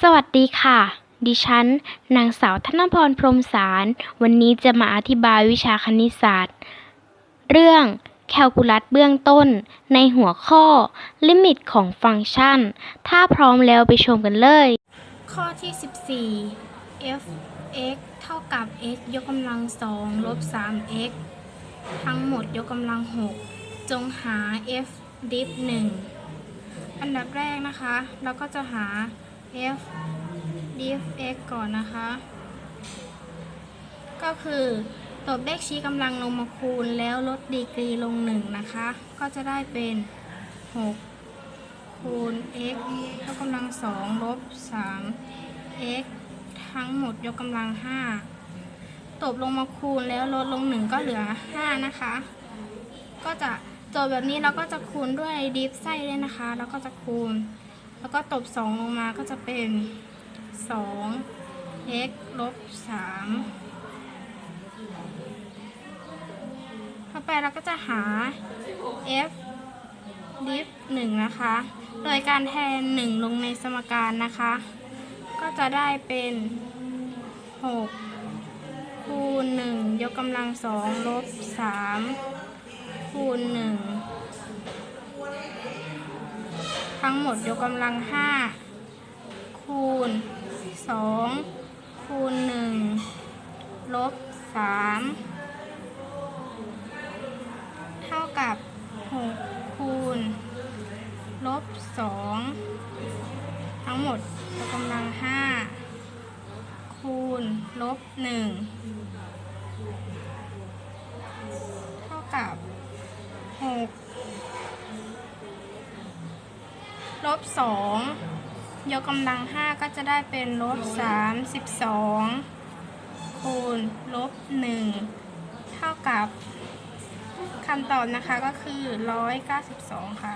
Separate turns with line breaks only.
สวัสดีค่ะ ดิฉัน นางสาวธนพรพรมสาร วันนี้จะมาอธิบายวิชาคณิตศาสตร์ เรื่องแคลคูลัสเบื้องต้น ในหัวข้อ ลิมิตของฟังก์ชัน ถ้าพร้อมแล้วไปชมกันเลย ข้อที่ 14 f x เท่ากับ x ยกกำลัง2ลบ 3x ทั้งหมดยกกำลัง 6 จงหา f div 1อันดับแรกนะคะ เราก็จะหา f div x ก่อนนะคะ ก็คือตบเลขชี้กำลังลงมาคูณแล้วลดดีกรีลง1นะคะ ก็จะได้เป็น 6 คูณ x ยกกำลัง2ลบ3 x ทั้งหมดยกกำลัง 5 ตบลงมาคูณแล้วลดลง1ก็เหลือ 5 นะคะ ก็จะโจทย์แบบนี้เราก็จะคูณด้วยดิฟไส้เลยนะคะ แล้วก็จะคูณ แล้วก็ตบ 2 ลงมาก็จะเป็น2 x ลบ3ต่อไปเราก็จะหา f div 1นะคะ โดยการแทน 1 ลงในสมการนะคะ ก็จะได้เป็น 6 คูณ 1 ยกกำลัง 2 ลบ 3 คูณ 1 ทั้งหมดยกกำลัง5คูณ2คูณ1ลบ3เท่ากับ6คูณลบ2ทั้งหมดยกกำลัง5คูณลบ1เท่ากับ ลบ2ยกกำลัง5ก็จะได้เป็นลบ32คูณลบ1เท่ากับคำตอบนะคะก็คือ192ค่ะ